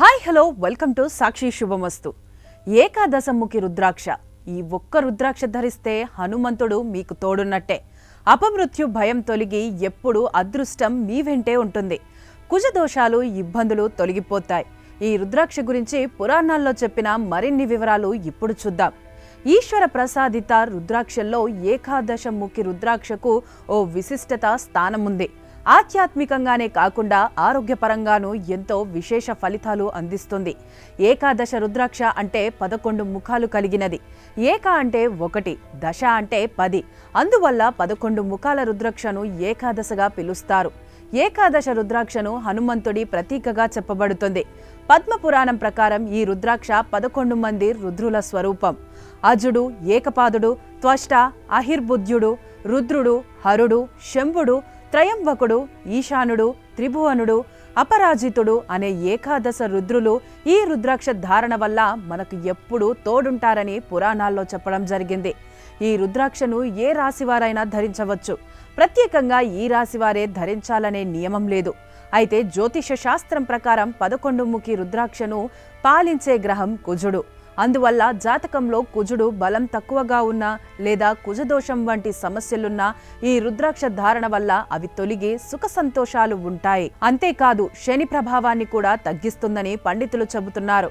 Hi hello welcome to Sakshi Shubhamastu. ఏకాదశముఖి రుద్రాక్ష. ఈ ఒక్క రుద్రాక్ష ధరిస్తే హనుమంతుడు మీకు తోడున్నట్టే. అపమృత్యు భయం తొలగి ఎప్పుడు అదృష్టం మీ వెంటే ఉంటుంది. కుజదోషాలు ఇబ్బందులు తొలగిపోతాయి. ఈ రుద్రాక్ష గురించి పురాణాల్లో చెప్పిన మరిన్ని వివరాలు ఇప్పుడు చూద్దాం. ఈశ్వర ప్రసాదిత రుద్రాక్షల్లో ఏకాదశముఖి రుద్రాక్షకు ఓ విశిష్టత స్థానముంది. ఆధ్యాత్మికంగానే కాకుండా ఆరోగ్యపరంగానూ ఎంతో విశేష ఫలితాలు అందిస్తుంది. ఏకాదశ రుద్రాక్ష అంటే పదకొండు ముఖాలు కలిగినది. ఏక అంటే ఒకటి దశ అంటే పది. అందువల్ల పదకొండు ముఖాల రుద్రాక్షను ఏకాదశగా పిలుస్తారు. ఏకాదశ రుద్రాక్షను హనుమంతుడి ప్రతీకగా చెప్పబడుతుంది. పద్మపురాణం ప్రకారం ఈ రుద్రాక్ష పదకొండు మంది రుద్రుల స్వరూపం. అజుడు ఏకపాదుడు త్వష్ట అహిర్బుద్ధ్యుడు రుద్రుడు హరుడు శంభుడు త్రయంబకుడు ఈశానుడు త్రిభువనుడు అపరాజితుడు అనే ఏకాదశ రుద్రులు ఈ రుద్రాక్ష ధారణ వల్ల మనకు ఎప్పుడూ తోడుంటారని పురాణాల్లో చెప్పడం జరిగింది. ఈ రుద్రాక్షను ఏ రాశివారైనా ధరించవచ్చు. ప్రత్యేకంగా ఈ రాశివారే ధరించాలనే నియమం లేదు. అయితే జ్యోతిష శాస్త్రం ప్రకారం పదకొండు ముఖి రుద్రాక్షను పాలించే గ్రహం కుజుడు. అందువల్ల జాతకంలో కుజుడు బలం తక్కువగా ఉన్నా లేదా కుజదోషం వంటి సమస్యలున్నా ఈ రుద్రాక్ష ధారణ వల్ల అవి తొలిగి సుఖ సంతోషాలు ఉంటాయి. అంతేకాదు శని ప్రభావాన్ని కూడా తగ్గిస్తుందని పండితులు చెబుతున్నారు.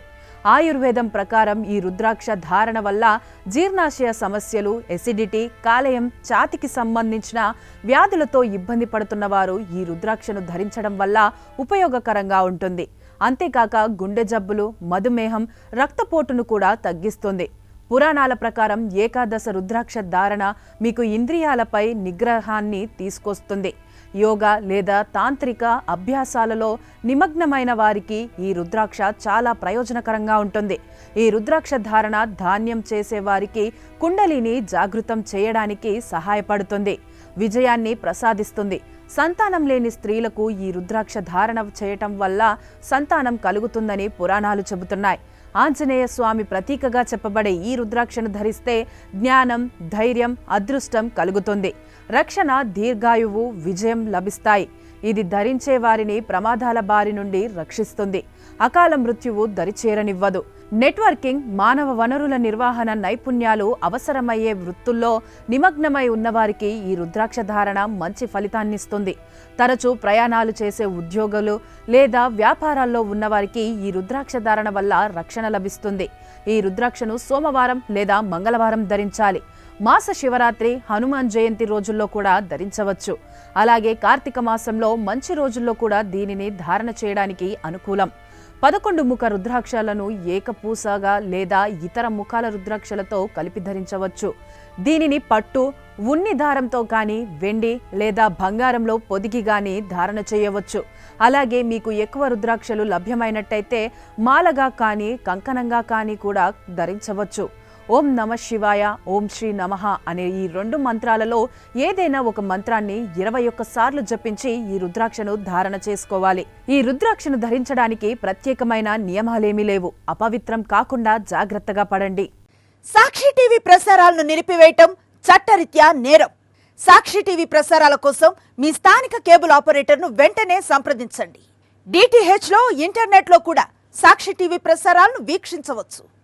ఆయుర్వేదం ప్రకారం ఈ రుద్రాక్ష ధారణ వల్ల జీర్ణాశయ సమస్యలు ఎసిడిటీ కాలేయం ఛాతికి సంబంధించిన వ్యాధులతో ఇబ్బంది పడుతున్నవారు ఈ రుద్రాక్షను ధరించడం వల్ల ఉపయోగకరంగా ఉంటుంది. అంతేకాక గుండె జబ్బులు మధుమేహం రక్తపోటును కూడా తగ్గిస్తుంది. పురాణాల ప్రకారం ఏకాదశ రుద్రాక్ష ధారణ మీకు ఇంద్రియాలపై నిగ్రహాన్ని తీసుకొస్తుంది. యోగా లేదా తాంత్రిక అభ్యాసాలలో నిమగ్నమైన వారికి ఈ రుద్రాక్ష చాలా ప్రయోజనకరంగా ఉంటుంది. ఈ రుద్రాక్ష ధారణ ధాన్యం చేసే వారికి కుండలిని జాగృతం చేయడానికి సహాయపడుతుంది. విజయాన్ని ప్రసాదిస్తుంది. సంతానం లేని స్త్రీలకు ఈ రుద్రాక్ష ధారణ చేయటం వల్ల సంతానం కలుగుతుందని పురాణాలు చెబుతున్నాయి. ఆంజనేయ స్వామి ప్రతీకగా చెప్పబడే ఈ రుద్రాక్షను ధరిస్తే జ్ఞానం ధైర్యం అదృష్టం కలుగుతుంది. రక్షణ దీర్ఘాయువు విజయం లభిస్తాయి. ఇది ధరించే వారిని ప్రమాదాల బారి నుండి రక్షిస్తుంది. అకాల మృత్యువు దరిచేరనివ్వదు. నెట్వర్కింగ్ మానవ వనరుల నిర్వహణ నైపుణ్యాలు అవసరమయ్యే వృత్తుల్లో నిమగ్నమై ఉన్నవారికి ఈ రుద్రాక్ష ధారణ మంచి ఫలితాన్నిస్తుంది. తరచూ ప్రయాణాలు చేసే ఉద్యోగులు లేదా వ్యాపారాల్లో ఉన్నవారికి ఈ రుద్రాక్ష ధారణ వల్ల రక్షణ లభిస్తుంది. ఈ రుద్రాక్షను సోమవారం లేదా మంగళవారం ధరించాలి. మాస శివరాత్రి హనుమాన్ జయంతి రోజుల్లో కూడా ధరించవచ్చు. అలాగే కార్తీక మాసంలో మంచి రోజుల్లో కూడా దీనిని ధారణ చేయడానికి అనుకూలం. పదకొండు ముఖ రుద్రాక్షలను ఏకపూసగా లేదా ఇతర ముఖాల రుద్రాక్షలతో కలిపి ధరించవచ్చు. దీనిని పట్టు ఉన్ని దారంతో కానీ వెండి లేదా బంగారంలో పొదిగి గాని ధారణ చేయవచ్చు. అలాగే మీకు ఎక్కువ రుద్రాక్షలు లభ్యమైనట్టయితే మాలగా కానీ కంకణంగా కానీ కూడా ధరించవచ్చు. ఓం నమ శివాయ ఓం శ్రీ నమః అనే ఈ రెండు మంత్రాలలో ఏదైనా ఒక మంత్రాన్ని ఇరవై ఒక్క సార్లు జపించి ఈ రుద్రాక్షను ధారణ చేసుకోవాలి. ఈ రుద్రాక్షను ధరించడానికి ప్రత్యేకమైన నియమాలేమీ లేవు. అపవిత్రం కాకుండా జాగ్రత్తగా పడండి. సాక్షి టీవీ ప్రసారాలను నిలిపివేయటం చట్టరీత్యా నేరం. సాక్షి టీవీ ప్రసారాల కోసం మీ స్థానిక కేబుల్ ఆపరేటర్ను వెంటనే సంప్రదించండి. డిటిహెచ్లో ఇంటర్నెట్లో కూడా సాక్షి టీవీ ప్రసారాలను వీక్షించవచ్చు.